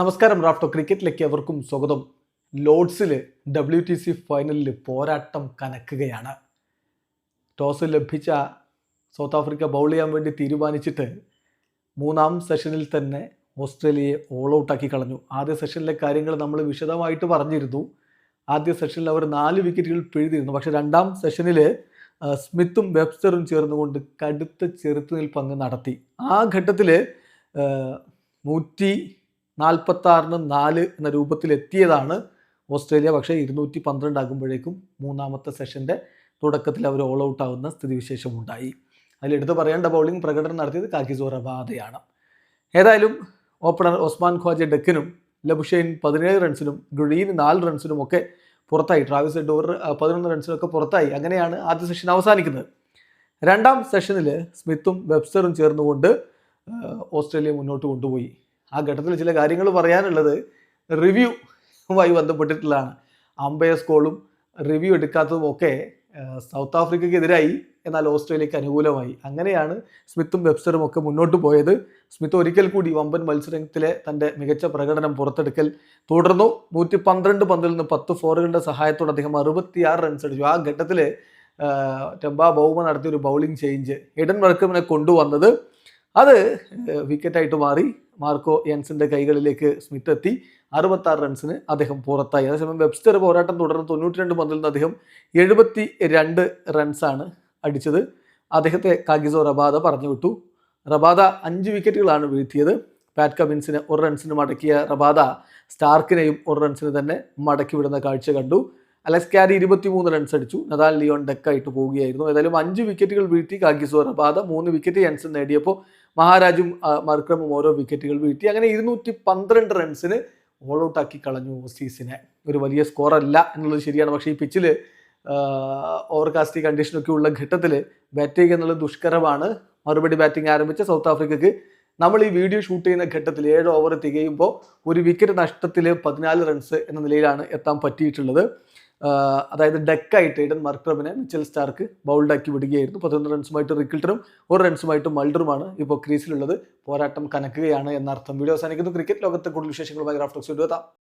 നമസ്കാരം റാഫ്റ്റോ ക്രിക്കറ്റിലേക്ക് എവർക്കും സ്വാഗതം. ലോഡ്സിൽ W T C ഫൈനലിൽ പോരാട്ടം കനക്കുകയാണ്. ടോസ് ലഭിച്ച സൗത്ത് ആഫ്രിക്ക ബൗൾ ചെയ്യാൻ വേണ്ടി തീരുമാനിച്ചിട്ട് മൂന്നാം സെഷനിൽ തന്നെ ഓസ്ട്രേലിയയെ ഓൾ ഔട്ടാക്കി കളഞ്ഞു. ആദ്യ സെഷനിലെ കാര്യങ്ങൾ നമ്മൾ വിശദമായിട്ട് പറഞ്ഞിരുന്നു. ആദ്യ സെഷനിൽ അവർ നാല് വിക്കറ്റുകൾ പിഴുതിരുന്നു പക്ഷേ രണ്ടാം സെഷനിൽ സ്മിത്തും വെബ്സ്റ്ററും ചേർന്നുകൊണ്ട് കടുത്ത ചെറുത്തുനിൽപ്പ് അങ്ങ് നടത്തി. ആ ഘട്ടത്തിൽ നൂറ്റി നാൽപ്പത്താറിന് നാല് എന്ന രൂപത്തിൽ എത്തിയതാണ് ഓസ്ട്രേലിയ. പക്ഷേ ഇരുന്നൂറ്റി പന്ത്രണ്ട് ആകുമ്പോഴേക്കും മൂന്നാമത്തെ സെഷന്റെ തുടക്കത്തിൽ അവർ ഓൾ ഔട്ട് ആവുന്ന സ്ഥിതിവിശേഷം ഉണ്ടായി അതിലെടുത്ത് പറയേണ്ട ബൗളിംഗ് പ്രകടനം നടത്തിയത് കാക്കിസോ റബാദയാണ് ഏതായാലും ഓപ്പണർ ഒസ്മാൻ ഖ്വാജ ഡെക്കിനും ലബുഷൈൻ പതിനേഴ് റൺസിനും ഗ്രീൻ നാല് റൺസിനും ഒക്കെ പുറത്തായി. ട്രാവിസ് ഡോർ പതിനൊന്ന് റൺസിനൊക്കെ പുറത്തായി. അങ്ങനെയാണ് ആദ്യ സെഷൻ അവസാനിക്കുന്നത്. രണ്ടാം സെഷനിൽ സ്മിത്തും വെബ്സ്റ്ററും ചേർന്നുകൊണ്ട് ഓസ്ട്രേലിയ മുന്നോട്ട് കൊണ്ടുപോയി. ആ ഘട്ടത്തിൽ ചില കാര്യങ്ങൾ പറയാനുള്ളത് റിവ്യൂവുമായി ബന്ധപ്പെട്ടിട്ടുള്ളതാണ്. അമ്പയേഴ്സ് കോളും റിവ്യൂ എടുക്കാത്തതും ഒക്കെ സൗത്ത് ആഫ്രിക്കയ്ക്കെതിരായി എന്നാൽ ഓസ്ട്രേലിയക്ക് അനുകൂലമായി. അങ്ങനെയാണ് സ്മിത്തും വെബ്സ്റ്ററും ഒക്കെ മുന്നോട്ട് പോയത്. സ്മിത്ത് ഒരിക്കൽ കൂടി വമ്പൻ മത്സരത്തിലെ തന്റെ മികച്ച പ്രകടനം പുറത്തെടുക്കൽ തുടർന്നു. നൂറ്റി പന്ത്രണ്ട് പന്തിൽ നിന്ന് പത്ത് ഫോറുകളുടെ സഹായത്തോടെ അദ്ദേഹം അറുപത്തിയാറ് റൺസ് അടിച്ചു. ആ ഘട്ടത്തിൽ ടെമ്പ ബൗമ നടത്തിയ ഒരു ബൗളിംഗ് ചേഞ്ച് എഡൻ വർക്കമിനെ കൊണ്ടുവന്നത്. അത് വിക്കറ്റായിട്ട് മാറി. മാർക്കോ യൻസിന്റെ കൈകളിലേക്ക് സ്മിത്ത് എത്തി അറുപത്താറ് റൺസിന് അദ്ദേഹം പുറത്തായി. അതേസമയം വെബ്സ്റ്റർ പോരാട്ടം തുടർന്ന് തൊണ്ണൂറ്റി രണ്ട് പന്തിൽ നിന്ന് അദ്ദേഹം എഴുപത്തി രണ്ട് റൺസാണ് അടിച്ചത്. അദ്ദേഹത്തെ കാഗിസോ റബാദ പറഞ്ഞു വിട്ടു റബാദ അഞ്ച് വിക്കറ്റുകളാണ് വീഴ്ത്തിയത്. പാറ്റ് കമിൻസിന് ഒരു റൺസിന് മടക്കിയ റബാദ സ്റ്റാർക്കിനെയും ഒരു റൺസിന് തന്നെ മടക്കി വിടുന്ന കാഴ്ച കണ്ടു. അലക്സ് ക്യാരി ഇരുപത്തിമൂന്ന് റൺസ് അടിച്ചു. നദാൽ ലിയോൺ ഡെക്കായിട്ട് പോവുകയായിരുന്നു. ഏതായാലും അഞ്ച് വിക്കറ്റുകൾ വീഴ്ത്തി കാഗിസോ റബാദ മൂന്ന് വിക്കറ്റ് റൺസ് നേടിയപ്പോൾ മഹാരാജും മർക്രമും ഓരോ വിക്കറ്റുകൾ വീഴ്ത്തി. അങ്ങനെ ഇരുന്നൂറ്റി പന്ത്രണ്ട് റൺസിന് ഓൾ ഔട്ട് ആക്കി കളഞ്ഞു ഓസീസിനെ. ഒരു വലിയ സ്കോർ അല്ല എന്നുള്ളത് ശരിയാണ്. പക്ഷേ ഈ പിച്ചിൽ ഓവർകാസ്റ്റിംഗ് കണ്ടീഷനൊക്കെ ഉള്ള ഘട്ടത്തിൽ ബാറ്റ് ചെയ്യുക എന്നുള്ളത് ദുഷ്കരമാണ്. മറുപടി ബാറ്റിംഗ് ആരംഭിച്ച സൗത്ത് ആഫ്രിക്കയ്ക്ക് നമ്മൾ ഈ വീഡിയോ ഷൂട്ട് ചെയ്യുന്ന ഘട്ടത്തിൽ ഏഴ് ഓവർ തികയുമ്പോൾ ഒരു വിക്കറ്റ് നഷ്ടത്തിൽ പതിനാല് റൺസ് എന്ന നിലയിലാണ് എത്താൻ പറ്റിയിട്ടുള്ളത്. അതായത് ഡെക്കായിട്ട് ഇടൻ മർക്രമിനെ മിച്ചൽ സ്റ്റാർക്ക് ബൗൾഡാക്കി വിടുകയായിരുന്നു. പതിനൊന്ന് റൺസുമായിട്ട് റിക്കിൾട്ടറും ഒരു റൺസുമായിട്ട് മൾഡറുമാണ് ഇപ്പോൾ ക്രീസിലുള്ളത്. പോരാട്ടം കനക്കുകയാണ് എന്നർത്ഥം. വീഡിയോ അവസാനിക്കുന്നു. ക്രിക്കറ്റ് ലോകത്തെ കൂടുതൽ വിശേഷങ്ങളുമായി ഗ്രാഫ്റ്റോക്സ് എത്താം.